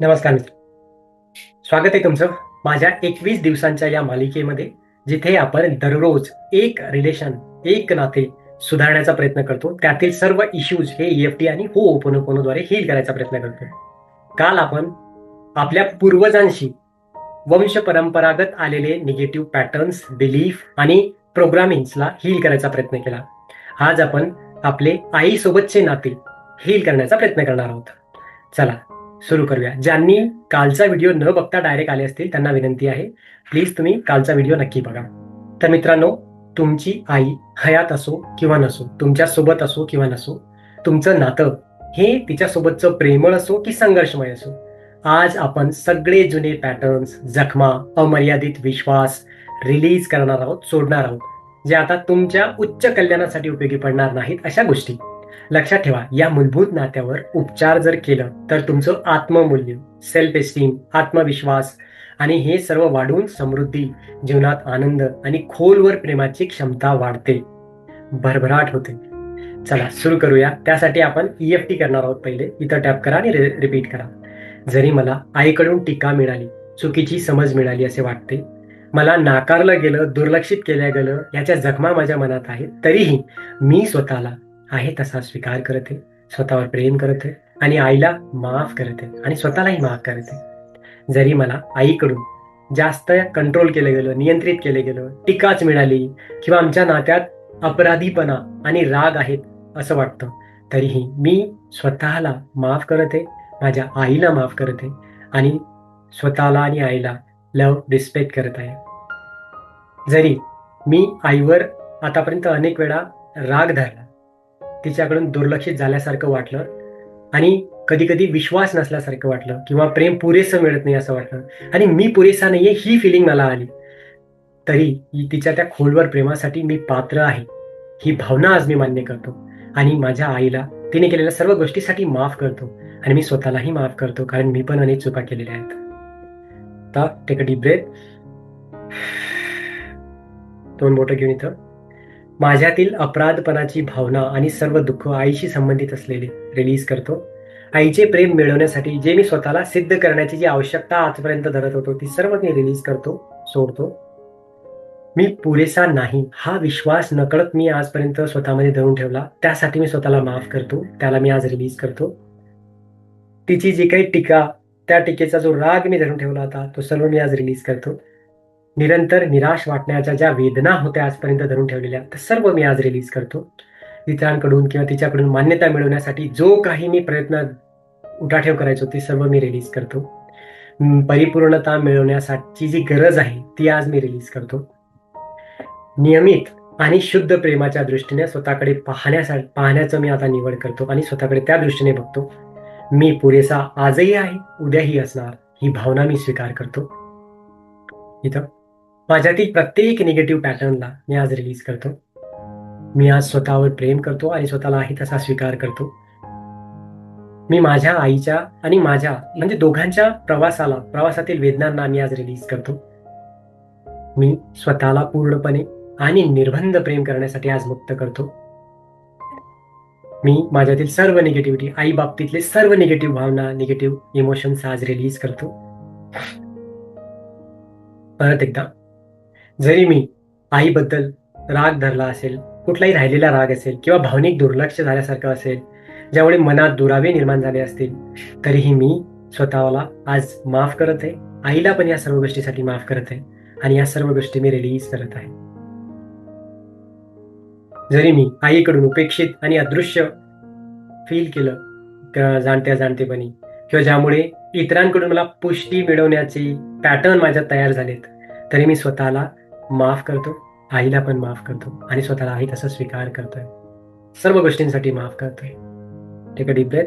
नमस्कार मित्र. स्वागत आहे तुमचं माझ्या एकवीस दिवसांच्या या मालिकेमध्ये जिथे आपण दररोज एक रिलेशन एक नाते सुधारण्याचा प्रयत्न करतो. त्यातील सर्व इश्यूज हे ईएफटी आणि हो ओपनोपोनोद्वारे हील करायचा प्रयत्न करतो. काल आपण आपल्या पूर्वजांशी वंश परंपरागत आलेले निगेटिव्ह पॅटर्न्स बिलीफ आणि प्रोग्रामिंग्सला हील करायचा प्रयत्न केला. आज आपण आपले आईसोबतचे नाते हील करण्याचा प्रयत्न करणार आहोत. चला सुरू करूया. ज्यांनी कालचा व्हिडिओ न बघता डायरेक्ट आले असतील त्यांना विनंती आहे प्लीज तुम्ही कालचा व्हिडिओ नक्की बघा. तर मित्रांनो तुमची आई हयात असो किंवा नसो तुमच्यासोबत असो किंवा नसो तुमचं नातं हे तिच्यासोबतचं प्रेमळ असो की संघर्षमय असो आज आपण सगळे जुने पॅटर्न्स जखमा अमर्यादित विश्वास रिलीज करणार आहोत सोडणार आहोत जे आता तुमच्या उच्च कल्याणासाठी उपयोगी पडणार नाहीत अशा गोष्टी. लक्षात ठेवा या मूलभूत नात्यावर उपचार जर केलं तर तुमचं आत्ममूल्य सेल्फ एस्टीम आत्मविश्वास आणि हे सर्व वाढून समृद्धी जीवनात आनंद आणि खोलवर प्रेमाची क्षमता वाढते. भरभराट होते. चला सुरू करूया. त्यासाठी आपण ईएफटी करणार आहोत पहिले. इथं टॅप करा आणि रिपीट करा. जरी मला आईकडून टीका मिळाली चुकीची समज मिळाली असे वाटते मला नाकारलं गेलं दुर्लक्षित केलं गेलं याच्या जखमा माझ्या मनात आहेत तरीही मी स्वतःला आहे तसा स्वीकार करत आहे. स्वतःवर प्रेम करत आहे आणि आईला माफ करत आहे आणि स्वतःलाही माफ करत आहे. जरी मला आईकडून जास्त कंट्रोल केलं गेलं नियंत्रित केलं गेलं टीकाच मिळाली किंवा आमच्या नात्यात अपराधीपणा आणि राग आहेत असं वाटतं तरीही मी स्वतःला माफ करत आहे माझ्या आईला माफ करत आहे आणि स्वतःला आणि आईला लव रिस्पेक्ट करत आहे. जरी मी आईवर आतापर्यंत अनेक वेळा राग धरला तिच्याकडून दुर्लक्षित झाल्यासारखं वाटलं. आणि कधी कधी विश्वास नसल्यासारखं वाटलं किंवा प्रेम पुरेसं मिळत नाही असं वाटलं. आणि मी पुरेसा नाहीये ही फिलिंग मला आली. तरी तिच्या त्या खोलवर प्रेमासाठी मी पात्र आहे. ही भावना आज मी मान्य करतो. आणि माझ्या आईला तिने केलेल्या सर्व गोष्टीसाठी माफ करतो. आणि मी स्वतःलाही माफ करतो कारण मी पण अनेक चुका केलेल्या आहेत. आता टेक अ डीप ब्रेथ दोन बोटं घेऊन इथं. माझ्यातील अपराधपणाची भावना आणि सर्व दुःख आईशी संबंधित असलेले रिलीज करतो. आईचे प्रेम मिळवण्यासाठी जे मी स्वतःला सिद्ध करण्याची जी आवश्यकता आजपर्यंत धरत होतो ती सर्व मी रिलीज करतो सोडतो. मी पुरेसा नाही हा विश्वास नकळत मी आजपर्यंत स्वतःमध्ये धरून ठेवला. त्यासाठी मी स्वतःला माफ करतो त्याला मी आज रिलीज करतो. तिची जी काही टीका त्या टीकेचा जो राग मी धरून ठेवला होता तो सर्व मी आज रिलीज करतो. निरंतर निराश वाटण्याच्या ज्या वेदना होत्या आजपर्यंत धरून ठेवलेल्या त्या सर्व मी आज रिलीज करतो. इतरांकडून किंवा तिच्याकडून मान्यता मिळवण्यासाठी जो काही मी प्रयत्न उठाठेव करायचो ते सर्व मी रिलीज करतो. परिपूर्णता मिळवण्यासाठी जी गरज आहे ती आज मी रिलीज करतो. नियमित आणि शुद्ध प्रेमाच्या दृष्टीने स्वतःकडे पाहण्यासाठी पाहण्याचं मी आता निवड करतो आणि स्वतःकडे त्या दृष्टीने बघतो. मी पुरेसा आजही आहे उद्याही असणार ही भावना मी स्वीकार करतो. इथं. माझ्यातील प्रत्येक निगेटिव्ह पॅटर्नला मी आज रिलीज करतो. मी आज स्वतःवर प्रेम करतो आणि स्वतःला आहे तसा स्वीकार करतो. मी माझ्या आईच्या आणि माझ्या म्हणजे दोघांच्या प्रवासाला प्रवासातील वेदनांना मी आज रिलीज करतो. मी स्वतःला पूर्णपणे आणि निर्बंध प्रेम करण्यासाठी आज मुक्त करतो. मी माझ्यातील सर्व निगेटिव्हिटी आई बाबतीतले सर्व निगेटिव्ह भावना निगेटिव्ह इमोशन्स आज रिलीज करतो. परत एकदा जरी मी आईबद्दल राग धरला असेल कुठलाही राहिलेला राग असेल किंवा भावनिक दुर्लक्ष झाल्यासारखं असेल ज्यामुळे मनात दुरावे निर्माण झाले असतील तरीही मी स्वतःला आज माफ करत आहे. आईला पण या सर्व गोष्टीसाठी माफ करत आहे आणि या सर्व गोष्टी मी रिलीज करत आहे. जरी मी आईकडून उपेक्षित आणि अदृश्य फील केलं जाणत्या जाणतेपणी किंवा ज्यामुळे इतरांकडून मला पुष्टी मिळवण्याचे पॅटर्न माझ्यात तयार झालेत तरी मी स्वतःला माफ करतो. आईला पण माफ करतो. आणि स्वतःला आई तसं स्वीकार करतोय. सर्व गोष्टींसाठी माफ करतोय. टेक अ डीप ब्रेथ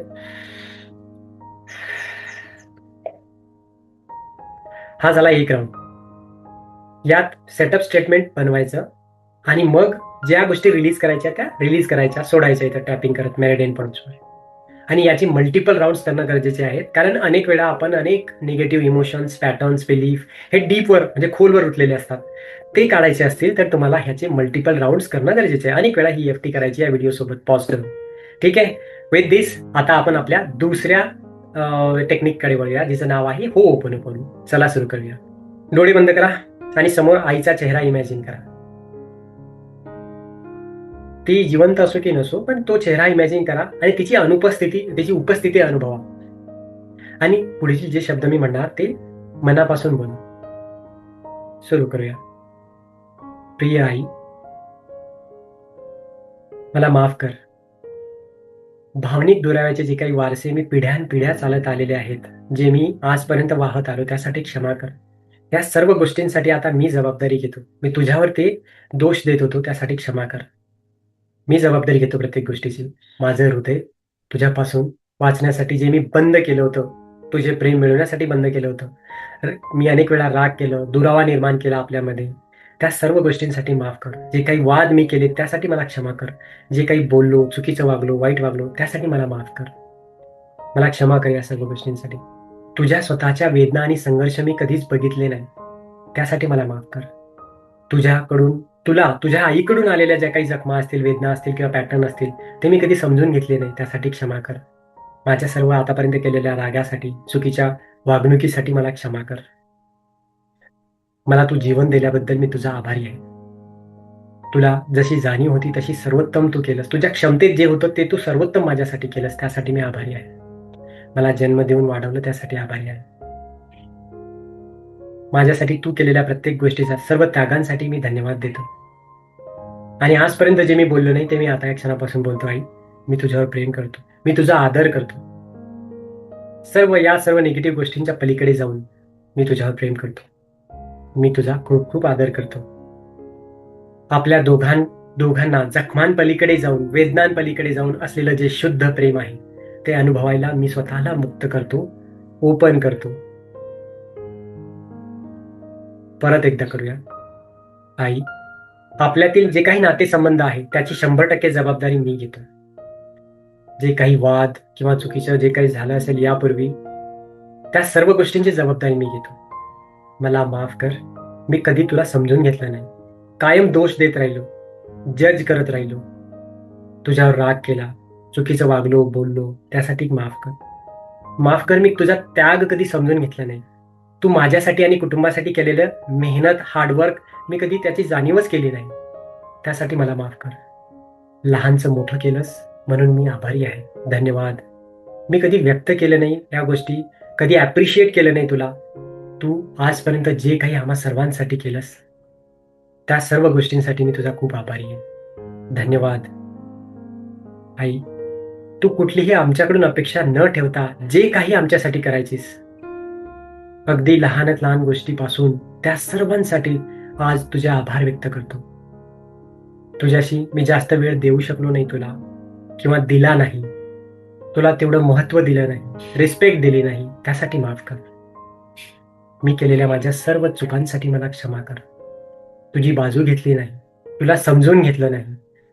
हा झाला एक राऊंड यात सेटअप स्टेटमेंट बनवायचं. आणि मग ज्या गोष्टी रिलीज करायच्या त्या रिलीज करायच्या सोडायच्या इथं टॅपिंग करत मेरेडेन पॉईंट्सवर आणि याची मल्टिपल राऊंड्स करणं गरजेचे आहेत. कारण अनेक वेळा आपण अनेक निगेटिव्ह इमोशन्स पॅटर्न्स बिलीफ हे डीपवर म्हणजे खोलवर उठलेले असतात. ते काढायचे असतील तर तुम्हाला ह्याचे मल्टिपल राऊंड्स करणं गरजेचे आहे. अनेक वेळा ही एफ टी करायची या व्हिडिओ सोबत. पॉज करून. ठीक आहे? विथ दिस आता आपण आपल्या दुसऱ्या टेक्निककडे वळूया जिचं नाव आहे हो ओपन ओपन चला सुरू करूया. डोळे बंद करा आणि समोर आईचा चेहरा इमॅजिन करा. ती जिवंत असो की नसो पण तो चेहरा इमॅजिन करा आणि तिची अनुपस्थिती तिची उपस्थिती अनुभवा. आणि पुढील जे शब्द मी म्हणणार ते मनापासून बोला. सुरू करूया. प्रिय आई मला माफ कर. भावनिक दुराव्याचे जे काही वारसे मी पिढ्यान पिढ्या चालत आलेले आहेत जे मी आजपर्यंत वाहत आलो त्यासाठी क्षमा कर. या सर्व गोष्टींसाठी आता मी जबाबदारी घेतो. मी तुझ्यावर ते दोष देत होतो त्यासाठी क्षमा कर. मी जबाबदारी घेतो प्रत्येक गोष्टीची. माझं हृदय तुझ्यापासून वाचण्यासाठी जे मी बंद केलं होतं तुझे प्रेम मिळवण्यासाठी बंद केलं होतं. मी अनेक वेळा राग केलं दुरावा निर्माण केला आपल्यामध्ये. त्या सर्व गोष्टींसाठी माफ कर. जे काही वाद मी केले त्यासाठी मला क्षमा कर. जे काही बोललो चुकीचं वागलो वाईट वागलो त्यासाठी मला माफ कर. मला क्षमा कर या सर्व गोष्टींसाठी. तुझ्या स्वतःच्या वेदना आणि संघर्ष मी कधीच बघितले नाही. त्यासाठी मला माफ कर. तुझ्याकडून तुला तुझ्या आईकडून आलेल्या ज्या काही जखमा असतील वेदना असतील किंवा पॅटर्न असतील ते मी कधी समजून घेतले नाही. त्यासाठी क्षमा कर. माझ्या सर्व आतापर्यंत केलेल्या रागासाठी चुकीच्या वागणुकीसाठी मला क्षमा कर. मला तू जीवन दिल्याबद्दल मी तुझा आभारी आहे. तुला जशी जाणीव होती तशी सर्वोत्तम तू केलंस. तुझ्या क्षमतेत जे होतं ते तू सर्वोत्तम माझ्यासाठी केलंस. त्यासाठी मी आभारी आहे. मला जन्म देऊन वाढवलं त्यासाठी आभारी आहे. माझ्यासाठी तू केलेल्या प्रत्येक गोष्टीचा सर्व त्यागांसाठी मी धन्यवाद देतो. आणि आजपर्यंत जे मी बोललो नाही ते मी आता या क्षणापासून बोलतो आई मी तुझ्यावर प्रेम करतो. मी तुझा आदर करतो. सर्व या सर्व निगेटिव्ह गोष्टींच्या पलीकडे जाऊन मी तुझ्यावर प्रेम करतो. मी तुझा खूप खूप आदर करतो. आपल्या दोघां दोघांना जखमांपलीकडे जाऊन वेदनांपलीकडे जाऊन असलेलं जे शुद्ध प्रेम आहे ते अनुभवायला मी स्वतःला मुक्त करतो ओपन करतो. परत एकदा करूया. आई आपल्यातील जे काही नातेसंबंध आहे त्याची शंभर टक्के जबाबदारी मी घेतो. जे काही वाद किंवा चुकीचं जे काही झालं असेल यापूर्वी त्या सर्व गोष्टींची जबाबदारी मी घेतो. मला माफ कर मी कधी तुला समजून घेतलं नाही. कायम दोष देत राहिलो जज करत राहिलो. तुझ्यावर राग केला चुकीचं वागलो बोललो त्यासाठी माफ कर. माफ कर मी तुझा त्याग कधी समजून घेतला नाही. तू माझ्यासाठी आणि कुटुंबासाठी केलेलं मेहनत हार्डवर्क मी कधी त्याची जाणीवच केली नाही. त्यासाठी मला माफ कर. लहानचं मोठं केलंस म्हणून मी आभारी आहे. धन्यवाद. मी कधी व्यक्त केलं नाही या गोष्टी. कधी ॲप्रिशिएट केलं नाही तुला. तू आजपर्यंत जे काही आम्हा सर्वांसाठी केलंस त्या सर्व गोष्टींसाठी मी तुझा खूप आभारी आहे. धन्यवाद. आई तू कुठलीही आमच्याकडून अपेक्षा न ठेवता जे काही आमच्यासाठी करायचीस अगदी लहानात लहान गोष्टीपासून त्या सर्वांसाठी आज तुझे आभार व्यक्त करतो. तुझ्याशी मी जास्त वेळ देऊ शकलो नाही तुला किंवा दिला नाही. तुला तेवढं महत्त्व दिलं नाही रिस्पेक्ट दिली नाही त्यासाठी माफ कर. मी केलेल्या माझ्या सर्व चुकांसाठी मला क्षमा कर. तुझी बाजू घेतली नाही तुला समजून घेतलं नाही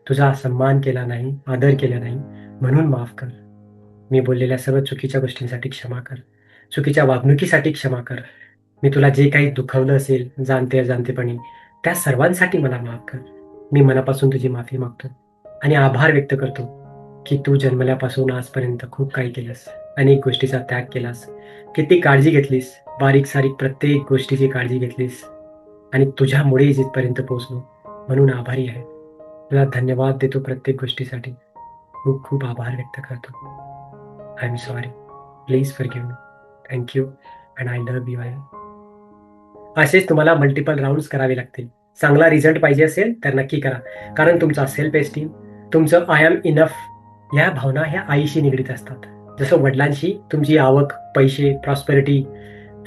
तुझा सन्मान केला नाही आदर केला नाही म्हणून माफ कर. मी बोललेल्या सर्व चुकीच्या गोष्टींसाठी क्षमा कर. चुकीच्या वागणुकीसाठी क्षमा कर. मी तुला जे काही दुखवलं असेल जाणते जाणतेपणी त्या सर्वांसाठी मला माफ कर. मी मनापासून तुझी माफी मागतो आणि आभार व्यक्त करतो की तू जन्मल्यापासून आजपर्यंत खूप काही केलंस अनेक गोष्टीचा त्याग केलास. किती काळजी घेतलीस बारीक सारीक प्रत्येक गोष्टीची काळजी घेतलीस आणि तुझ्यामुळे जिथपर्यंत पोहोचलो म्हणून आभारी आहे. तुला धन्यवाद देतो प्रत्येक गोष्टीसाठी. खूप खूप आभार व्यक्त करतो. I am sorry please for give thank you and I love you I असेच तुम्हाला मल्टिपल राऊंड्स करावे लागतील. चांगला रिझल्ट पाहिजे असेल तर नक्की करा. कारण तुमचा सेल्फ एस्टीम तुमचं आय एम इनफ ह्या भावना ह्या आईशी निगडीत असतात. जसं वडिलांशी तुमची आवक पैसे प्रॉस्पेरिटी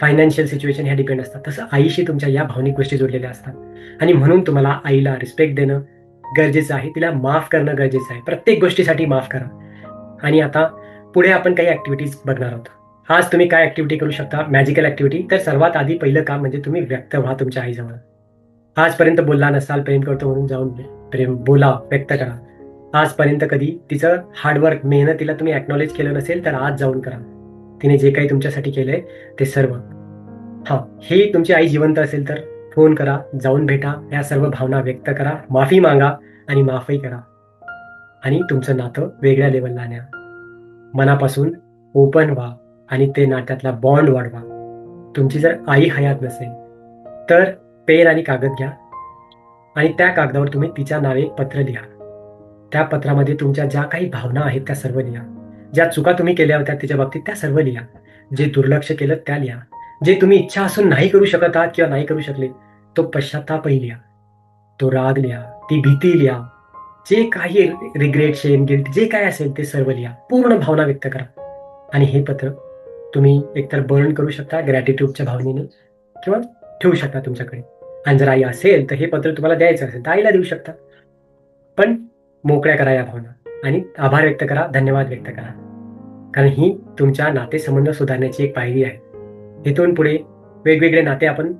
फायनान्शियल सिच्युएशन ह्या डिपेंड असतात. तसं आईशी तुमच्या या भावनिक गोष्टी जोडलेल्या असतात. आणि म्हणून तुम्हाला आईला रिस्पेक्ट देणं गरजेचं आहे. तिला माफ करणं गरजेचं आहे. प्रत्येक गोष्टीसाठी माफ करा. आणि आता पुढे आपण काही ऍक्टिव्हिटीज बघणार आहोत. आज तुम्ही काय ऍक्टिव्हिटी करू शकता? मॅजिकल ऍक्टिव्हिटी तर सर्वात आधी पहिलं काम म्हणजे तुम्ही व्यक्त व्हा तुमच्या आईजवळ. आजपर्यंत बोलला नसाल प्रेम करतो म्हणून जाऊन प्रेम बोला व्यक्त करा. आजपर्यंत कधी तिचं हार्डवर्क मेहनतीला तुम्ही ॲक्नॉलेज केलं नसेल तर आज जाऊन करा. तिने जे काही तुमच्यासाठी केलंय ते सर्व. हा ही तुमची आई जिवंत असेल तर फोन करा जाऊन भेटा या सर्व भावना व्यक्त करा माफी मागा आणि माफही करा. आणि तुमचं नातं वेगळ्या लेवलला न्या. मनापासून ओपन व्हा. आणि ते नात्यातला बॉन्ड वाढवा. तुमची जर आई हयात नसेल तर पेन आणि कागद घ्या. आणि त्या कागदावर तुम्ही तिच्या नावे एक पत्र लिहा. त्या पत्रामध्ये तुमच्या ज्या काही भावना आहेत त्या सर्व लिहा. ज्या चुका तुम्ही केल्या होत्या तिच्या बाबतीत त्या सर्व लिहा. जे दुर्लक्ष केलं त्या लिहा. जे तुम्ही इच्छा असून नाही करू शकत आहात किंवा नाही करू शकले तो पश्चातापही लिहा. तो राग लिहा. ती भीती लिहा. जे काही रिग्रेट शेम गिल्ट जे काय असेल ते सर्व लिहा. पूर्ण भावना व्यक्त करा. आणि हे पत्र तुम्ही एकतर बर्न करू शकता ग्रॅटिट्यूडच्या भावनेने किंवा ठेवू शकता तुमच्याकडे. आणि जर आई असेल तर हे पत्र तुम्हाला द्यायचं असेल तर आईला देऊ शकता. पण मोकळ्या करा या भावना आणि आभार व्यक्त करा धन्यवाद व्यक्त करा. कारण ही तुमच्या नातेसंबंध सुधारण्याची एक पायरी आहे. इथून पुढे वेगवेगळे नाते आपण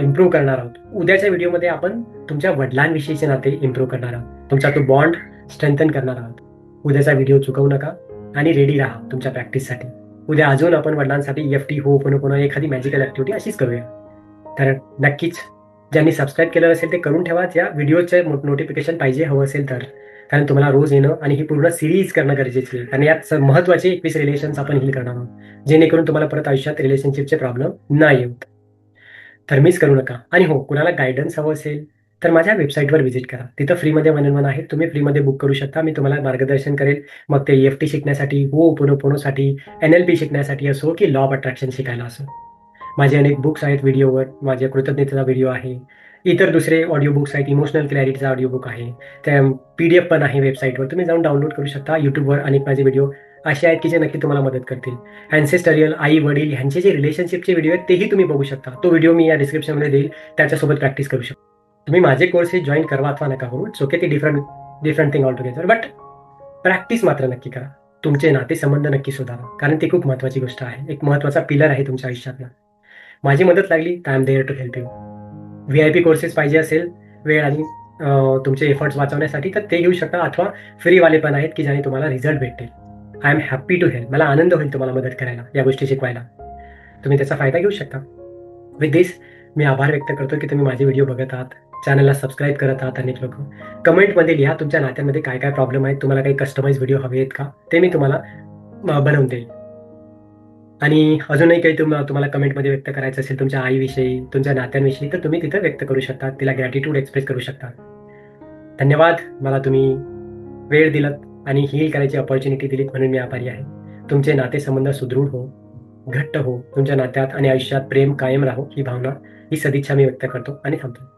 इम्प्रूव्ह करणार आहोत. उद्याच्या व्हिडिओमध्ये आपण तुमच्या वडिलांविषयीचे नाते इम्प्रूव्ह करणार आहोत. तुमचा तो बॉन्ड स्ट्रेंथन करणार आहोत. उद्याचा व्हिडिओ चुकवू नका आणि रेडी राहा तुमच्या प्रॅक्टिससाठी उद्या अजून आपण वडिलांसाठी एफ टी हो पण पुन्हा एखादी मॅजिकल ऍक्टिव्हिटी अशीच करूया. तर नक्कीच ज्यांनी सबस्क्राईब केलं असेल ते करून ठेवा या व्हिडिओचे नोटिफिकेशन पाहिजे हवं असेल तर. कारण तुम्हाला रोज येणं आणि ही पूर्ण सिरीज करणं गरजेची आहे. कारण यात महत्त्वाचे एकवीस रिलेशन्स आपण हिल करणार आहोत. जेणेकरून तुम्हाला परत आयुष्यात रिलेशनशिपचे प्रॉब्लेम नाही येत तर मिस करू नका. आणि हो कुणाला गायडन्स हवं असेल तर माझ्या वेबसाईटवर व्हिजिट करा. तिथं फ्रीमध्ये वन वन आहे. तुम्ही फ्रीमध्ये बुक करू शकता. मी तुम्हाला मार्गदर्शन करेल. मग ते एफ टी शिकण्यासाठी हो पोनो एन एल पी शिकण्यासाठी असो की लॉ ऑफ अट्रॅक्शन शिकायला असो. माझे अनेक बुक्स आहेत व्हिडिओवर माझ्या कृतज्ञतेचा व्हिडिओ आहे. इतर दुसरे ऑडिओ बुक्स आहेत. इमोशनल क्लॅरिटीचा ऑडिओ बुक आहे. त्या पी डी एफ पण आहे वेबसाईटवर तुम्ही जाऊन डाउनलोड करू शकता यूट्यूबवर अनेक माझे व्हिडिओ असे आहेत की जे नक्की तुम्हाला मदत करतील. अँसेस्टरियल आई वडील ह्यांचे जे रिलेशनशिपचे व्हिडिओ आहेत तेही तुम्ही बघू शकता. तो व्हिडिओ मी या डिस्क्रिप्शनमध्ये देईल. त्याच्यासोबत प्रॅक्टिस करू शकता. तुम्ही माझे कोर्सेस जॉईन करवा अथवा नका करू. ओके ती different different thing all together but practice मात्र नक्की करा. तुमचे नातेसंबंध नक्की सुधारा कारण ती खूप महत्वाची गोष्ट आहे. एक महत्त्वाचा पिलर आहे तुमच्या आयुष्यातला. माझी मदत लागली. तर I am there to help you V I P courses पाहिजे असेल वेळ आणि तुमचे एफर्ट्स वाचवण्यासाठी तर ते घेऊ शकता. अथवा फ्रीवाले पण आहेत की ज्याने तुम्हाला रिझल्ट भेटेल I am happy to help मला आनंद होईल तुम्हाला मदत करायला या गोष्टी शिकवायला. तुम्ही त्याचा फायदा घेऊ शकता. विथ दिस मी आभार व्यक्त करतो की तुम्ही माझे व्हिडिओ बघत आहात. चॅनलला सबस्क्राईब करत आहात अनेक लोक कमेंटमध्ये लिहा तुमच्या नात्यांमध्ये काय काय प्रॉब्लेम आहेत तुम्हाला काही कस्टमाइज व्हिडिओ हवे आहेत का? ते मी तुम्हाला बनवून देईल. आणि अजूनही काही तुम तुम्हाला कमेंटमध्ये व्यक्त करायचं असेल तुमच्या आईविषयी तुमच्या नात्यांविषयी तर तुम्ही तिथं व्यक्त करू शकता. तिला ग्रॅटिट्यूड एक्सप्रेस करू शकता. धन्यवाद. मला तुम्ही वेळ दिलात आणि हील करायची ऑपॉर्च्युनिटी दिलीत म्हणून मी आभारी आहे. तुमचे नातेसंबंध सुदृढ हो घट्ट हो. तुमच्या नात्यात आणि आयुष्यात प्रेम कायम राहो ही भावना ही सदिच्छा मी व्यक्त करतो आणि थांबतो.